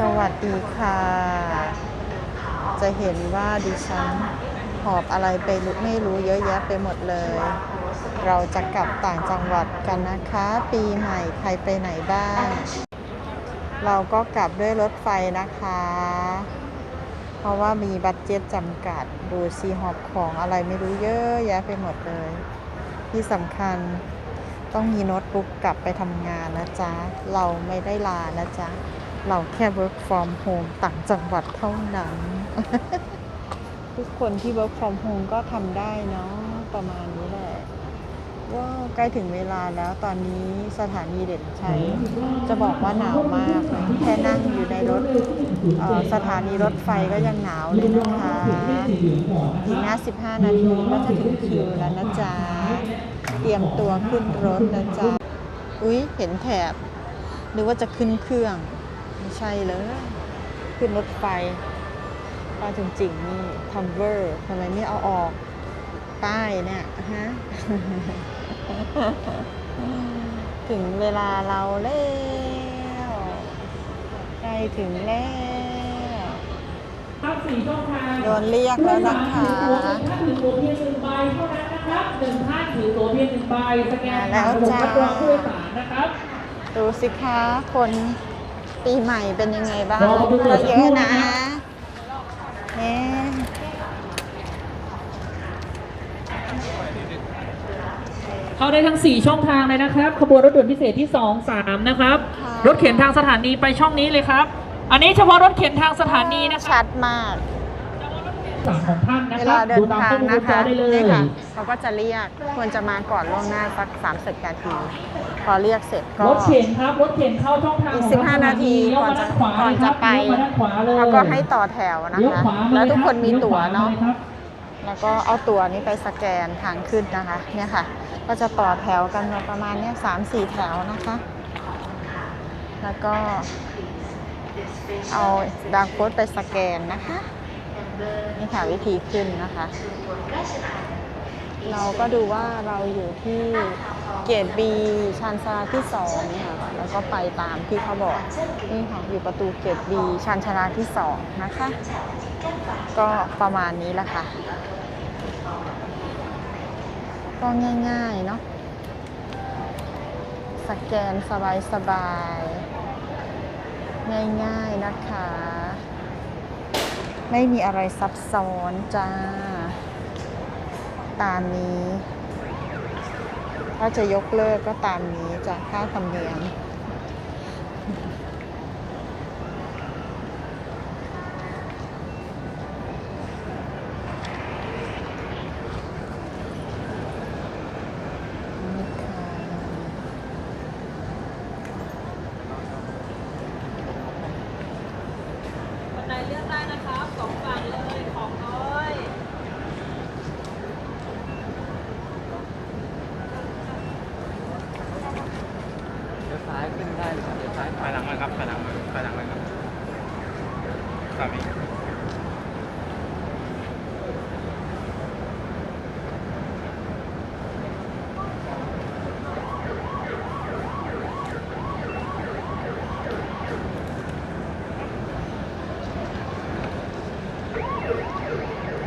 สวัสดีค่ะ จะเห็นว่าดิฉันหอบอะไรไปรู้ไม่รู้เยอะแยะไปหมดเลย เราจะกลับต่างจังหวัดกันนะคะ ปีใหม่ใครไปไหนบ้าง เราก็กลับด้วยรถไฟนะคะ เพราะว่ามีบัตเจ็ตจำกัด ดูซีหอบของอะไรไม่รู้เยอะแยะไปหมดเลย ที่สำคัญต้องมีโน้ตบุ๊กกลับไปทำงานนะจ๊ะ เราไม่ได้ลานะจ๊ะ เราแค่ work from home ต่างจังหวัดเท่านั้น ทุกคนที่ work from home ก็ทำได้เนาะประมาณนี้แหละว้าใกล้ถึงเวลาแล้วตอนนี้สถานีเด่นชัย จะบอกว่าหนาวมากแค่นั่งอยู่ในรถสถานีรถไฟก็ยังหนาวเลยนะคะอีกน้า15นาทีก็จะถึงคิวแล้วนะจ๊ะ เตรียมตัวขึ้นรถนะจ๊ะ อุ๊ย เห็นแถบนึกว่าจะขึ้นเครื่อง ใช่เลยขึ้นรถไฟป้าจริงๆนี่ทัมเวอร์ทำไมไม่เอาออก ป้ายเนี่ยฮะถึงเวลาเราแล้วใกล้ถึงแล้วครับสี่ช่องทางโดนเรียกแล้วนะคะถ้าถือตัวเพียงหนึ่งใบเท่านั้นนะครับหนึ่งท่านถือตัวเพียงหนึ่งใบสแกนมาแล้วจ้าระบบรับรองผู้โดยสารนะครับดูสิคะคน ปีใหม่เป็นยังไงบ้างรอดูก็เยอะนะสักครู่นะเนี่ยเข้าได้ทั้ง 4 ช่องทางเลยนะครับ ขบวนรถด่วนพิเศษที่ 2 3 นะครับ รถเข็นทางสถานีไปช่องนี้เลยครับ อันนี้เฉพาะรถเข็นทางสถานีนะครับชัดมาก สั่งของท่านนะเวครัลาบเดิดูนตามทางข้อมูลนะจอคะได้เลยนี่ค่ะเขาก็จะเรียกควรจะมาก่อนล่วงหน้าสัก30นาที พอเรียกเสร็จก็รถเข็นครับรถเข็นเข้าช่องทางอีกของ15นาทีเลี้ยวก่อนมาจะด้านขวาก่อนเลยคจะรับไปเลี้ยวมาด้านขวาเลยแล้วก็ให้ต่อแถวนะเลี้ยวคะขวามาแล้วเลยทุกรับคนมีตั๋วเนาะลี้ยขมลยครับแล้วก็เอาตั๋วนี้ไปสแกนทางขึ้นนะคะ เนี่ยค่ะ ก็จะต่อแถวกันมาประมาณเนี้ยสามสี่แถวนะคะ แล้วก็เอาดาร์โค้ดไปสแกนนะคะ นี่ค่ะวิธีขึ้นนะคะ เราก็ดูว่าเราอยู่ที่เกตบีชานชาลาที่สองค่ะแล้วก็ไปตามที่เขาบอกนี่ค่ะอยู่ประตูเกตบีชานชาลาที่สองนะคะ ก็ประมาณนี้แหละค่ะ ก็ง่ายๆเนาะสแกนสบายๆ ง่ายๆนะคะ ไม่มีอะไรซับซ้อนจ้า ตามนี้ ถ้าจะยกเลิกก็ตามนี้จากค่าธรรมเนียม นี่ค่ะ บันไดเลื่อนได้นะครับสองฝั่งเลยของน้อย เดี๋ยวซ้ายขึ้นได้เลยครับเดี๋ยวซ้าย ถอยหลังเลยครับถอยหลังเลยถอยหลังเลยครับแบบนี้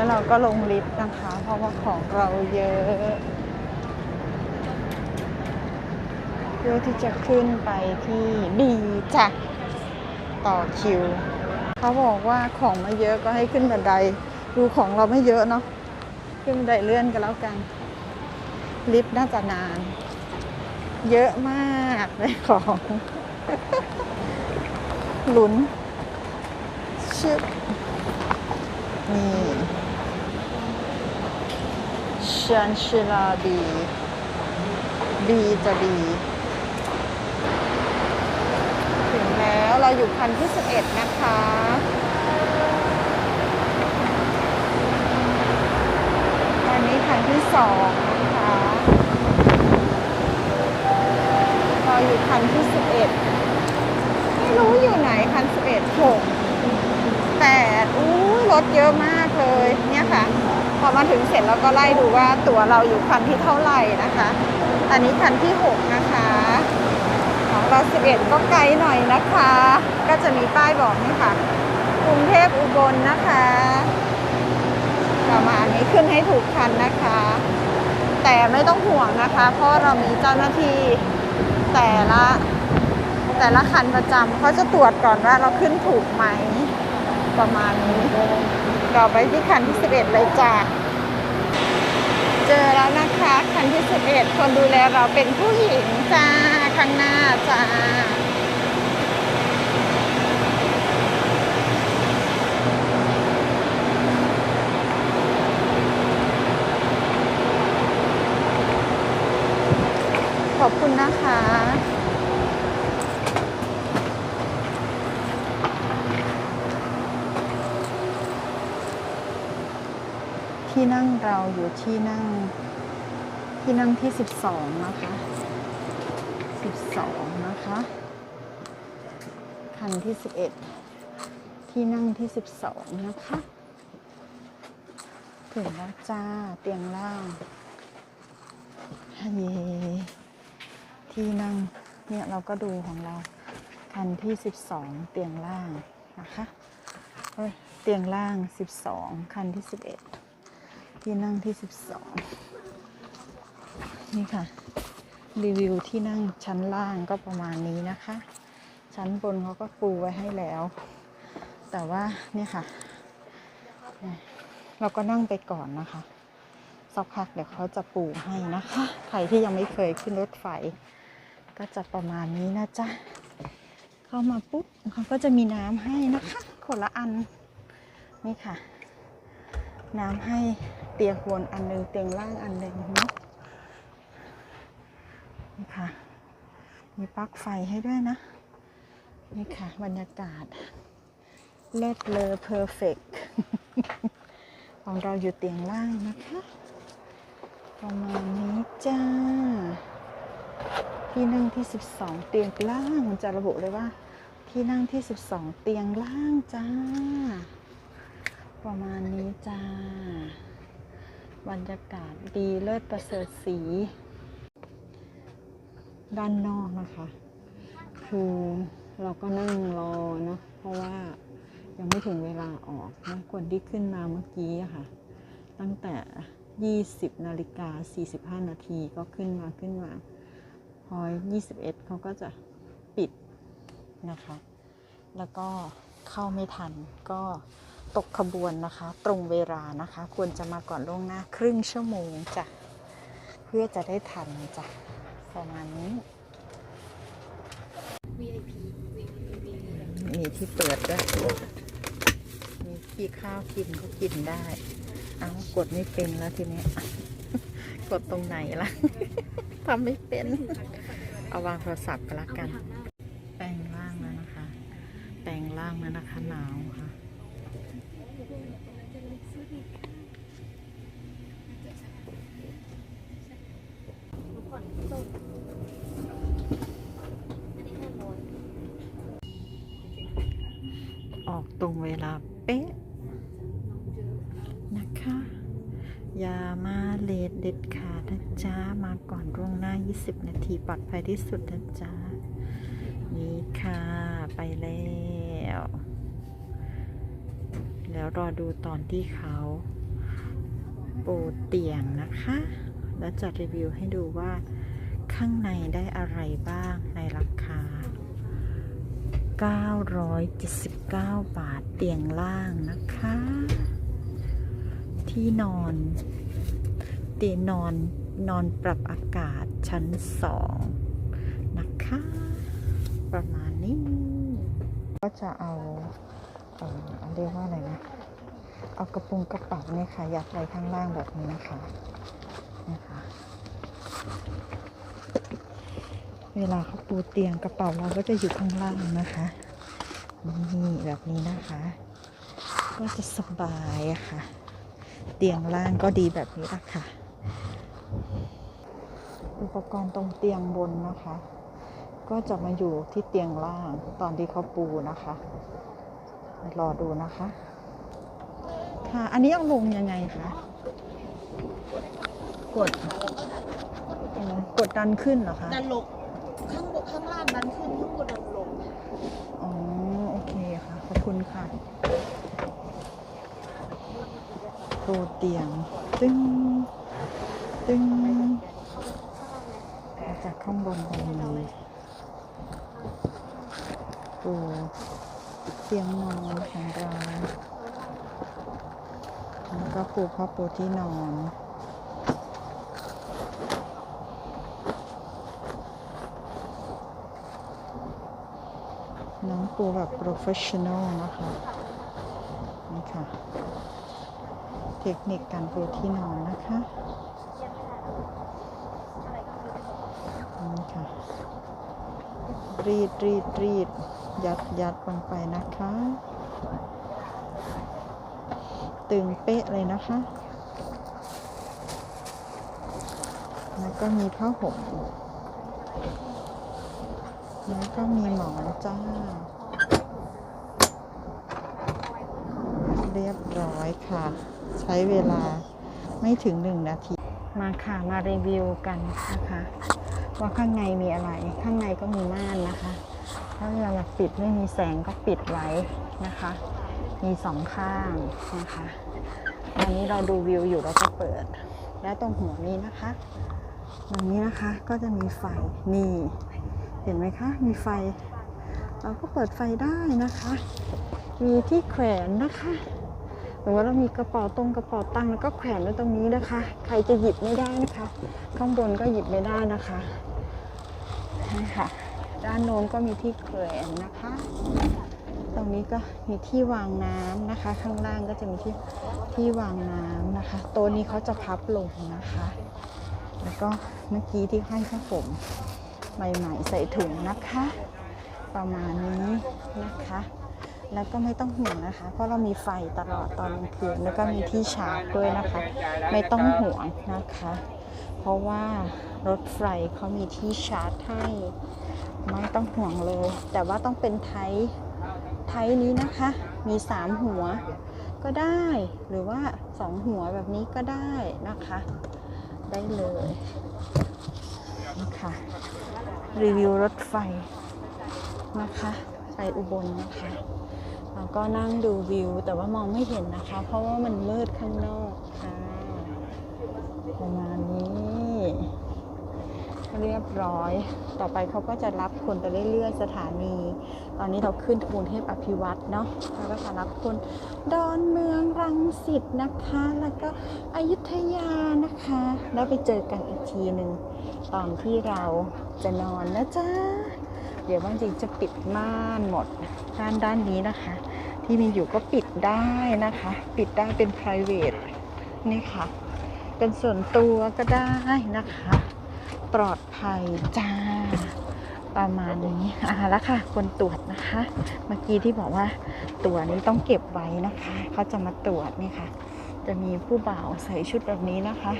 แล้วเราก็ลงลิฟต์นะคะ เพราะว่าของเราเยอะเพื่อที่จะขึ้นไปที่บีจ้ะต่อคิว เขาบอกว่าของไม่เยอะก็ให้ขึ้นบันได ดูของเราไม่เยอะเนาะขึ้นบันไดเลื่อนกันแล้วกัน ลิฟต์น่าจะนาน เยอะมากเลยของลุ้นชึบนี่ ชันชิลาบีบีจะบีถึงแล้วเราอยู่คันที่ 11 นะคะตอนนี้คันที่2นะคะเราอยู่คันที่ 11 ไม่รู้อยู่ไหนคัน 11 6แต่อู้รถเยอะมากเลยเนี่ย พอมาถึงเสร็จแล้วก็ไล่ดูว่าตั๋วเราอยู่คันที่เท่าไหร่นะคะ อันนี้คันที่ 6 นะคะ ของเร้อยสิบเอ็ดก็ไกลหน่อยนะคะ ก็จะมีป้ายบอกนี่ค่ะกรุงเทพอุบลนะคะประมาณนี้ขึ้นให้ถูกคันนะคะ แต่ไม่ต้องห่วงนะคะ เพราะเรามีเจ้าหน้าที่แต่ละแต่ละคันประจำเขาจะตรวจก่อนว่าเราขึ้นถูกไหมประมาณนี้ ต่อไปที่คันที่ 11 เลยจ้ะเจอแล้วนะคะ คันที่ 11 คนดูแลเราเป็นผู้หญิงจ้า ข้างหน้าจ้า ขอบคุณนะคะ ที่นั่ง เราอยู่ที่นั่ง ที่นั่งที่ 12 นะคะ 12 นะคะ คันที่ 11 ที่นั่งที่ 12 นะคะ ถึงแล้วจ้า เตียงล่างเย่ที่นั่ง เนี่ยเราก็ดูของเรา คันที่ 12 เตียงล่างนะคะเฮ้ยเตียงล่าง 12 คันที่ 11 ที่นั่งที่ 12 นี่ค่ะ รีวิวที่นั่งชั้นล่างก็ประมาณนี้นะคะ ชั้นบนเขาก็ปูไว้ให้แล้ว แต่ว่าเนี่ยค่ะ เราก็นั่งไปก่อนนะคะสักพักเดี๋ยวเขาจะปูให้นะคะ ใครที่ยังไม่เคยขึ้นรถไฟ ก็จะประมาณนี้นะจ๊ะ เข้ามาปุ๊บเขาก็จะมีน้ำให้นะคะ คนละอัน นี่ค่ะ น้ำให้เตียงบนอันหนึ่งเตียงล่างอันหนึ่งเนาะนี่ค่ะ มีปลั๊กไฟให้ด้วยนะ นี่ค่ะ บรรยากาศเลิศเลอเพอร์เฟกของเราอยู่เตียงล่างนะคะ ประมาณนี้จ้า ที่นั่งที่ 12 เตียงล่าง มันจะระบุเลยว่า ที่นั่งที่ 12 เตียงล่างจ้า ประมาณนี้จ้า บรรยากาศดีเลิศประเสริฐสี ด้านนอกนะคะ คือเราก็นั่งรอเนาะเพราะว่ายังไม่ถึงเวลาออกนะคนที่ขึ้นมาเมื่อกี้ค่ะ ตั้งแต่ 20นาฬิกา45 นาทีก็ขึ้นมาขึ้นมา พอ 21เขาก็จะปิดนะคะ แล้วก็เข้าไม่ทันก็ ตกขบวนนะคะ ตรงเวลานะคะ ควรจะมาก่อนล่วงหน้าครึ่งชั่วโมงจ้ะเพื่อจะได้ทันจ้ะประมาณนี้มีที่เปิดด้วยมีที่ข้าวกินก็กินได้ เอากดไม่เป็นแล้วทีนี้กดตรงไหนล่ะทำไม่เป็น เอาวางโทรศัพท์ก็แล้วกัน แปลงร่างแล้วนะคะ แปลงร่างแล้วนะคะหนาวค่ะ 10 นาทีปลอดภัยที่สุดนะจ๊ะ นี่ค่ะ ไปแล้ว แล้วรอดูตอนที่เขาปูเตียงนะคะ แล้วจะรีวิวให้ดูว่าข้างในได้อะไรบ้างในราคา 979 บาทเตียงล่างนะคะ ที่นอน เตียงนอน นอนปรับอากาศชั้นสองนะคะ ประมาณนี้ ก็จะเอาเออเรียกว่าอะไรนะ เอากระปุงกระเป๋าเนี่ยค่ะ ยัดไว้ข้างล่างแบบนี้นะคะนะคะเวลาเขาปูเตียงกระเป๋าเราก็จะอยู่ข้างล่างนะคะนี่แบบนี้นะคะ ก็จะสบายอะค่ะ เตียงล่างก็ดีแบบนี้ละค่ะ ปกรณ์ตรงเตียงบนนะคะ ก็จะมาอยู่ที่เตียงล่างตอนที่เขาปูนะคะ รอดูนะคะ ค่ะ อันนี้เอาลงยังไงคะ กดอ๋อกดดันขึ้นเหรอคะ ดันลงข้างบนข้างล่างนั้นขึ้นข้างบนนั้นลง อ๋อ โอเคค่ะ ขอบคุณค่ะปูเตียงตึ้งตึ้งมา จากข้างบนตรงนี้ปูเตียงนอนของเราแล้วก็ปูผ้าปูที่นอนน้องปูแบบ professional นะคะนี่ค่ะ เทคนิคการปูที่นอนนะคะ นี่ค่ะ รีดรีดรีดยัดยัดลงไปนะคะ ตึงเป๊ะเลยนะคะ แล้วก็มีผ้าห่มแล้วก็มีหมอนจ้า เรียบร้อยค่ะ ใช้เวลาไม่ถึงหนึ่งนาที มาค่ะ มารีวิวกันนะคะ ว่าข้างในมีอะไร ข้างในก็มีม่านนะคะ ถ้าเราอยากปิดไม่มีแสงก็ปิดไว้นะคะ มีสองข้างนะคะอันนี้เราดูวิวอยู่เราก็เปิด แล้วตรงหัวนี้นะคะตรงนี้นะคะก็จะมีไฟนี่ เห็นไหมคะ มีไฟ เราก็เปิดไฟได้นะคะ มีที่แขวนนะคะ หรือว่าเรามีกระเป๋าตรงกระเป๋าตังค์แล้วก็แขวนไว้ตรงนี้นะคะ ใครจะหยิบไม่ได้นะคะ ข้างบนก็หยิบไม่ได้นะคะนี่ค่ะ ด้านโน้นก็มีที่แขวนนะคะ ตรงนี้ก็มีที่วางน้ำนะคะ ข้างล่างก็จะมีที่ที่วางน้ำนะคะต๊ะนี้เขาจะพับลงนะคะ แล้วก็เมื่อกี้ที่ให้ผ้าห่มใหม่ๆใส่ถุงนะคะ ประมาณนี้นะคะ แล้วก็ไม่ต้องห่วงนะคะ เพราะเรามีไฟตลอดตอนกลางคืนแล้วก็มีที่ชาร์จด้วยนะคะ ไม่ต้องห่วงนะคะ เพราะว่ารถไฟเขามีที่ชาร์จให้ไม่ต้องห่วงเลย แต่ว่าต้องเป็นไทยไทยนี้นะคะ มีสามหัวก็ได้ หรือว่าสองหัวแบบนี้ก็ได้นะคะ ได้เลยนี่ค่ะรีวิวรถไฟนะคะไปอุบลนะคะ ก็นั่งดูวิว แต่ว่ามองไม่เห็นนะคะ เพราะว่ามันมืดข้างนอกค่ะประมาณนี้เรียบร้อย ต่อไปเขาก็จะรับคนไปเรื่อยๆ สถานี ตอนนี้เราขึ้นกรุงเทพอภิวัตรเนาะเขาก็จะรับคนดอนเมืองรังสิตนะคะ แล้วก็อยุธยานะคะ แล้วไปเจอกันอีกทีหนึ่งตอนที่เราจะนอนนะจ๊ะ เดี๋ยวบางทีจะปิดม่านหมดด้านด้านนี้นะคะ ที่มีอยู่ก็ปิดได้นะคะ ปิดได้เป็น private นี่ค่ะ เป็นส่วนตัวก็ได้นะคะ ปลอดภัยจ้า ประมาณนี้อ่าแล้วค่ะ คนตรวจนะคะ เมื่อกี้ที่บอกว่าตั๋วนี้ต้องเก็บไว้นะคะ เขาจะมาตรวจนี่ค่ะ จะมีผู้บ่าวใส่ชุดแบบนี้นะคะ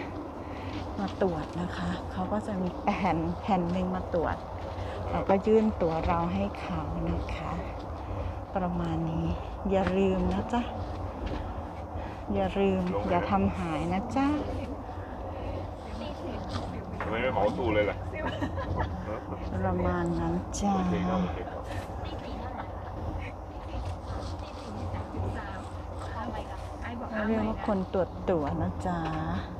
มาตรวจนะคะ เขาก็จะมีแผ่นแผ่นหนึ่งมาตรวจเราก็ยื่นตั๋วเราให้เขานะคะ ประมาณนี้ อย่าลืมนะจ๊ะ อย่าลืม อย่าทำหายนะจ๊ะทำไมไม่เหมาตู้เลยล่ะ ประมาณนั้นจ้าโอเคครับโอเคครับเรียกว่าคนตรวจตั๋วนะจ๊ะค่ะ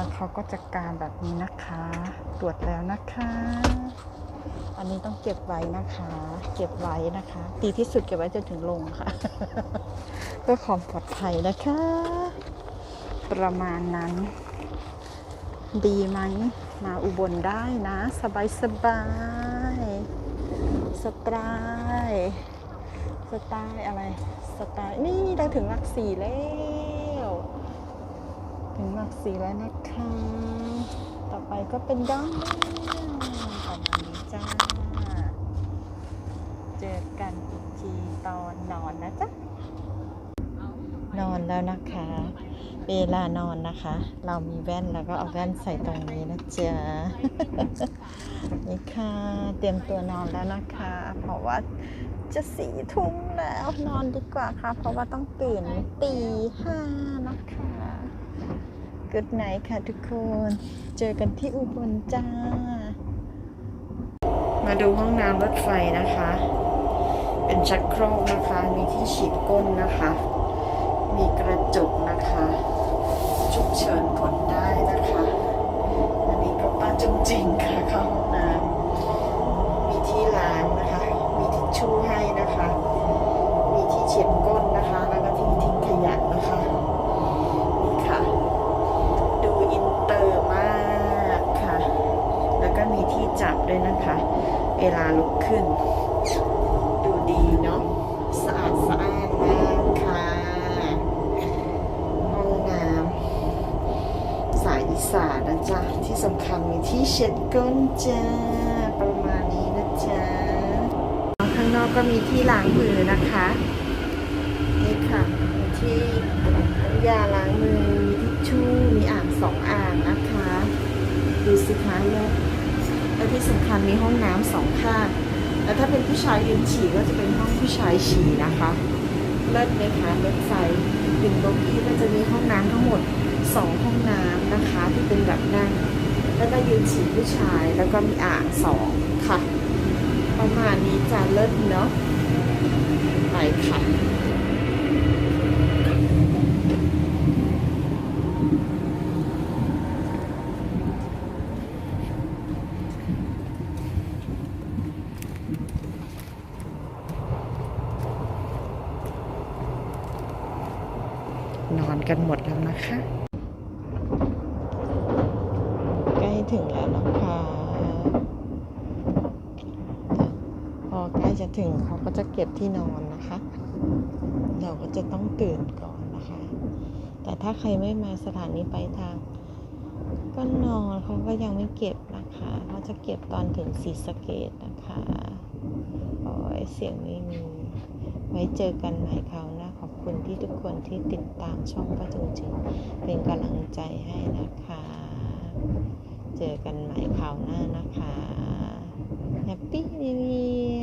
แล้วเขาก็จะการแบบนี้นะคะ ตรวจแล้วนะคะ อันนี้ต้องเก็บไว้นะคะ เก็บไว้นะคะ ดีที่สุดเก็บไว้จนถึงลงค่ะ เพื่อความปลอดภัยนะคะ ประมาณนั้น ดีไหม มาอุบลได้นะ สบายสบายสไตล์สไตล์อะไร สไตล์นี่เราถึงหลักสี่แล้ว ลักสีแล้วนะคะ ต่อไปก็เป็นดอนเมืองประมาณนี้จ้า เจอกันอีกทีตอนนอนนะจ๊ะ นอนแล้วนะคะ เวลานอนนะคะ เรามีแว่นแล้วก็เอาแว่นใส่ตรงนี้นะจ๊ะ นี่ค่ะ เตรียมตัวนอนแล้วนะคะ เพราะว่าจะสี่ทุ่มแล้วนอนดีกว่าค่ะ เพราะว่าต้องตื่นตีห้านะคะ กดไหนค่ะทุกคน เจอกันที่อุบลจ้า มาดูห้องน้ำรถไฟนะคะ เป็นชักโครกนะคะ มีที่ฉีดก้นนะคะ มีกระจกนะคะฉุกเฉินกดได้นะคะ อันนี้ก็ป้าจงจริงค่ะเข้าห้องน้ำมีที่ล้างนะคะ มีทิชชู่ให้นะคะ มีที่เช็ดก้นนะคะ แล้วก็ที่ทิ้งขยะนะคะ นี่ค่ะ ดูอินเตอร์มากค่ะ แล้วก็มีที่จับด้วยนะคะ เวลาลุกขึ้น ดูดีเนาะสะอาดสะอาดมากค่ะห้องน้ำสายอีสานนะจ๊ะ ที่สำคัญมีที่เช็ดก้นจ้าประมาณนี้นะจ๊ะข้างนอกก็มีที่ล้างมือนะคะนี่ค่ะมีที่ยาล้างมือมีทิชชู่มีอ่างสองอ่างนะคะ ดูสิคะแล้ว และที่สำคัญมีห้องน้ำสองข้าง แล้วถ้าเป็นผู้ชายยืนฉี่ก็จะเป็นห้องผู้ชายฉี่นะคะ เลิศไหมคะรถไฟหนึ่งโบกี้ก็จะมีห้องน้ำทั้งหมดสองห้องน้ำนะคะ ที่เป็นแบบนั่ง แล้วก็ยืนฉี่ผู้ชายแล้วก็มีอ่างสองค่ะ ประมาณนี้จะเลิศเนาะไปค่ะ นอนกั นะคะ ใกล้ถึงแล้วนะคะพอใกล้จะถึงเขาก็จะเก็บที่นอนนะคะ เราก็จะต้องตื่นก่อนนะคะ แต่ถ้าใครไม่มาสถานีปลายทาง ก็นอนเขาก็ยังไม่เก็บนะคะเขาจะเก็บตอนถึงสีสเกตนะคะโอ้ยเสียงไม่มี ไว้เจอกันใหม่คราวหน้า คุณที่ทุกคนที่ติดตามช่องป้าจงจริงเป็นกำลังใจให้นะคะ เจอกันใหม่คราวหน้านะคะแฮปปี้นิว e ี